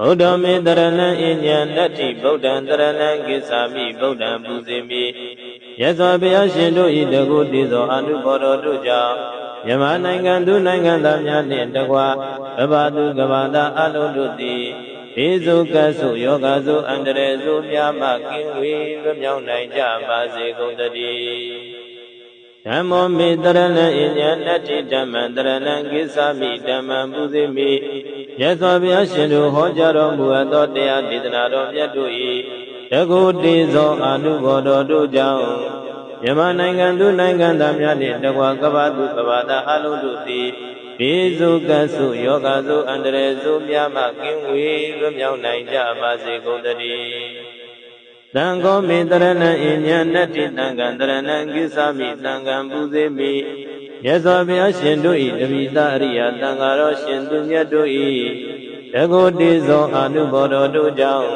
ဗုဒ္ဓမေတရဏံအညံတတ္တိဗုဒ္ဓံတရဏံကိစ္ဆာမိဗုဒ္ဓံပူဇေမိယဇောဘုရားရှင်တို့ဤတကုတည်သောအနုဘော်တော်တို့ကြောင့်မြန်မာနိုင်ငံသူနိုင်ငံသားများနှင့်တကွာကဘာသူကဘာသာအလုံးတို့သည်ဘေဇုကဆုယောဂဆုအန္တရေဆုများမှကင်းဝေးလွတ်မြောက်နိုင်ကြပါစေကုန်သတည်း ဓမ္မောမေတရဏံအညံတတ္တိဓမ္မံတရဏံကိစ္ဆာမိဓမ္မံပူဇေမိမြတ်စွာဘုရားရှင်တို့ဟောကြားတော်မူအပ်သောတရားဒေသနာတော်မြတ်တို့၏တကုတေသောအာနုဘော်တော်တို့ကြောင့်မြန်မာနိုင်ငံသူနိုင်ငံသားများနှင့်တကွာကပ္ပသူကပ္ပတာအလုံးတို့သည်ဘေဇုကဆုယောဂဆုအန္တရေဆုများမှကင်းဝေးလွတ်မြောက်နိုင်ကြပါစေကုန်သတည်း သံဃောမေတရဏံအညံနတ္တိသံဃံတရဏံကိစ္ဆာမိသံဃံပူဇေမိမြတ်စွာဘုရားရှင်တို့၏တပိသအရိယသံဃာတော်ရှင်သူမြတ်တို့၏တကုတေဇောအာနုဘော်တော်တို့ကြောင့်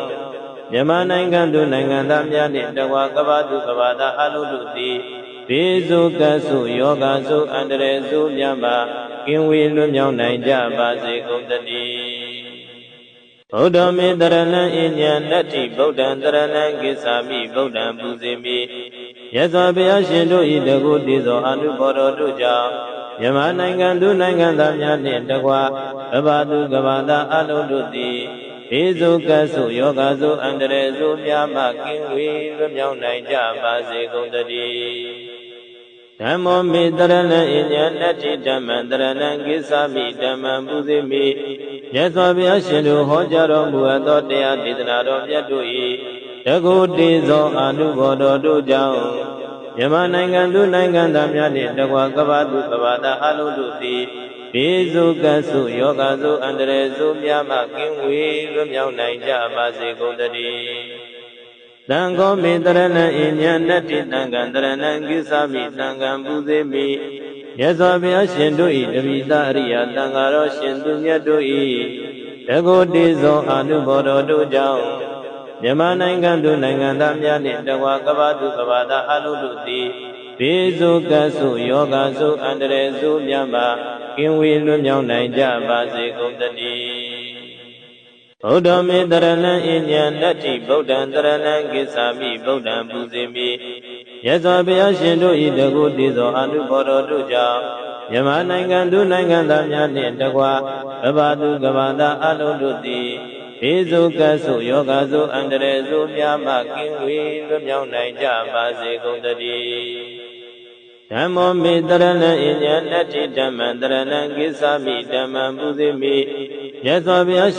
မြန်မာနိုင်ငံသူနိုင်ငံသားများနှင့်တကွာကဘာသူကဘာသာအလုံးတို့သည်ဘေဇုကဆုယောဂဆုအန္တရေဆုမြတ်မှာကင်းဝေးလွတ်မြောက်နိုင်ကြပါစေကုန်သတည်း ဗုဒ္ဓမေတရဏံအညံတတ္တိဗုဒ္ဓံတရဏံကိစ္ဆာမိဗုဒ္ဓံပူဇေမိယဇောဘုရားရှင်တို့ဤတကုတည်သောအနုဘော်တော်တို့ကြောင့်မြန်မာနိုင်ငံသူနိုင်ငံသားများနှင့်တကွာကဘာသူကဘာသာအလုံးတို့သည်ဘေဇုကဆုယောဂဆုအန္တရေဆုများမှကင်းဝေးလွတ်မြောက်နိုင်ကြပါစေကုန်သတည်းဓမ္မောမေတရဏံအညံတတ္တိဓမ္မံတရဏံကိစ္ဆာမိဓမ္မံပူဇေမိ မြတ်စွာဘုရားရှင်တို့ဟောကြားတော်မူအပ်သောတရားဒေသနာတော်မြတ်တို့၏တကုတေသောအာနုဘော်တော်တို့ကြောင့်မြန်မာနိုင်ငံသူနိုင်ငံသားများနှင့်တကွာကဘာသူကဘာသာအလုံးတို့သည်ဘေဇုကဆုယောဂဆုအန္တရေဆုများမှကင်းဝေးလွတ်မြောက်နိုင်ကြပါစေကုန်သတည်းသံဃောမေတရဏံအညံနတ္တိသံဃံတရဏံကိစ္ဆာမိသံဃံပူဇေမိ မြတ်စွာဘုရားရှင်တို့၏တပိသအရိယသံဃာတော်ရှင်သူမြတ်တို့၏တကုတေဇောအာနုဘော်တော်တို့ကြောင့်မြန်မာနိုင်ငံသူနိုင်ငံသားများနှင့်တကွာကဘာသူကဘာသာအလုံးတို့သည်ဘေဇုကဆုယောဂဆုအန္တရေဆုမြတ်မှာကင်းဝေးလွတ်မြောက်နိုင်ကြပါစေကုန်သတည်းဗုဒ္ဓမေတရဏံအညံတတ္တိဗုဒ္ဓံတရဏံကိစ္ဆာမိဗုဒ္ဓံပူဇေမိ ယဇောဘုရားရှင်တို့ဤတကုတည်သောအနုဘော်တော်တို့ကြောင့်မြန်မာနိုင်ငံသူနိုင်ငံသားများနှင့်တကွာကဘာသူကဘာသာအလုံးတို့သည်ဘေဇုကဆုယောဂဆုအန္တရေဆုများမှကင်းဝေးလွတ်မြောက်နိုင်ကြပါစေကုန်သတည်းဓမ္မောမေတရဏံအညံတတ္တိဓမ္မံတရဏံကိစ္ဆာမိဓမ္မံပူဇေမိမြတ်စွာဘုရား